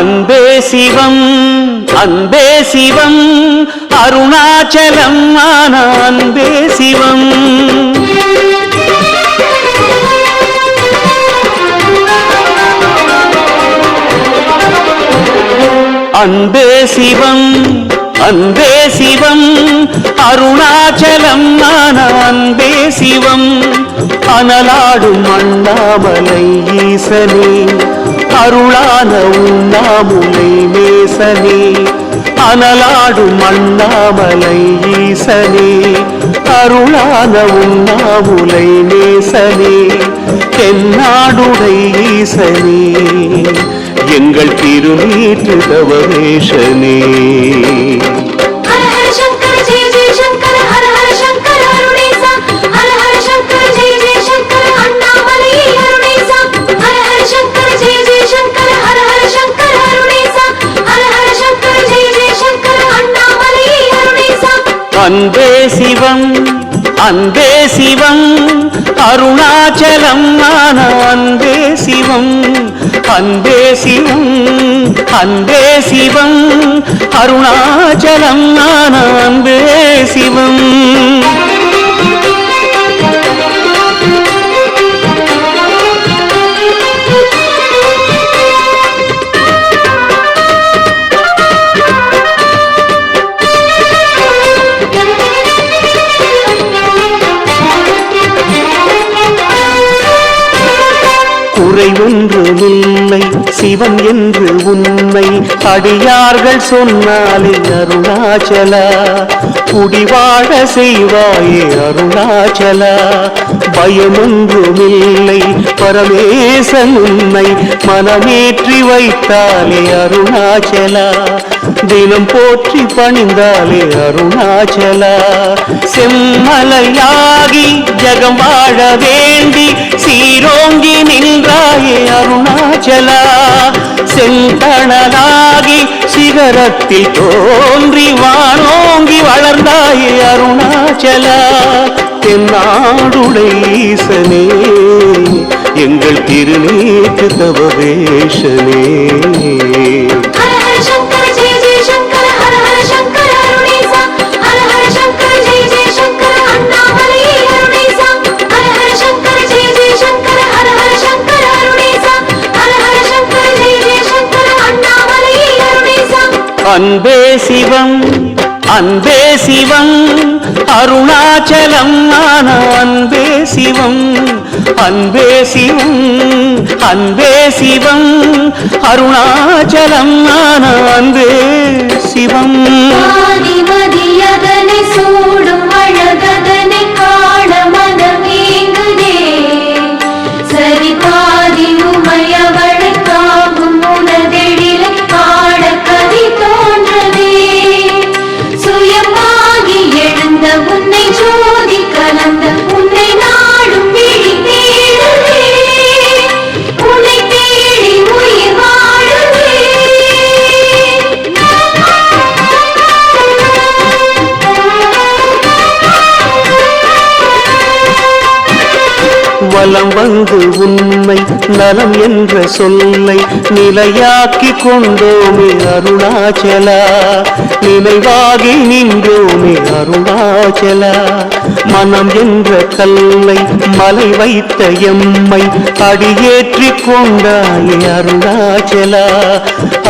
அன்பே சிவம் அன்பே சிவம் அருணாச்சலம் ஆன அன்பே சிவம். அன்பே சிவம் அன்பே சிவம் அருணாச்சலம் ஆன அன்பே சிவம். அனலாடும் அண்ணாமலை ஈசனே அருளான உண்ணாமுலை நேசனே அனலாடும் அண்ணாமலை ஈசனே அருளான உண்ணாமுலை நேசனே தென்னாடுடை ஈசனே எங்கள் திருநீற்று தவமேஷனே. அன்பே சிவம் அன்பே சிவம் அருணாச்சலம் ஆன அன்பே சிவம் அன்பே சிவம் அன்பே சிவம் அருணாச்சலம் ஆன அன்பே சிவம். குறை ஒன்று ஒன்றுமில்லை சிவன் என்று உண்மை. அடியார்கள் சொன்னாலே அருணாச்சலா குடிவாழ செய்வாயே அருணாச்சலா. பயமொன்றுமில்லை பரமேசன் உன்னை மனமேற்றி வைத்தாலே அருணாச்சலா. தினம் போற்றி பணிந்தாலே அருணாச்சலா. செம்மலையாகி ஜகம் வாழ வேண்டி சீரோங்கி நின்றாயே அருணாச்சலா. செங்கணலாகி சிகரத்தில் தோன்றி வானோங்கி வளர்ந்தாயே அருணாச்சலா. தென்னாடுடைசனே எங்கள் திருநீக்கு தவவேஷனே அன்பே சிவம் அன்பே சிவம் அருணாச்சலம் ஆன அன்பே சிவம் அன்பே சிவம் அன்பே சிவம் அருணாச்சலம் ஆன அன்பே சிவம். ஆதிமதியதனை வலம் வந்து உண்மை நலம் என்ற சொல்லை நிலையாக்கி கொண்டோமே அருணாச்சலா. நினைவாகி நின்றோமே அருணாச்சலா. மனம் என்ற கல்லை மலை வைத்த எம்மை அடியேற்றி கொண்டாயே அருணாச்சலா.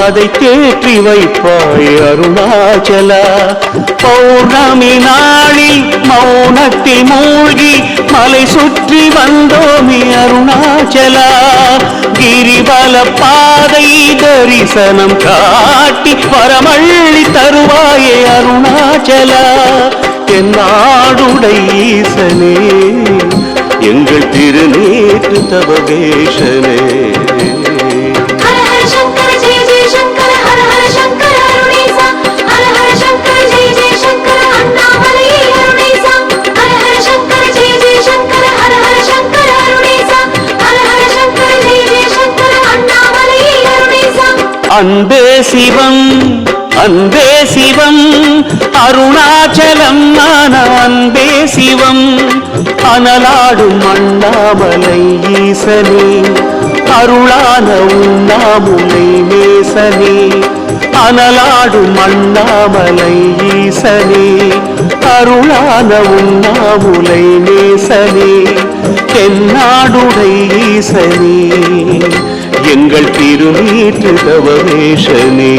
அதை தேற்றி வைப்பாய் அருணாச்சலா. பௌர்ணமி நாளில் மௌனத்தில் மூழ்கி மலை சுற்றி வந்தோமி அருணாச்சலா. கிரிபல பாதை தரிசனம் காட்டி வரமள்ளி தருவாயே அருணாச்சலா. தென்னாடுடை ஈசனே எங்கள் திருநேற்று தவவேஷனே அன்பே சிவம் அன்பே சிவம் அருணாச்சலம் ஆன அன்பே சிவம். அனலாடும் அண்ணாமலை ஈசனே அருளான உண்ணாமுலை நேசனே அனலாடும் அண்ணாமலை ஈசனே அருளான உண்ணாமுலை நேசனே தென்னாடுடை ஈசனே எங்கள் திருநீற்று தவமேஷனே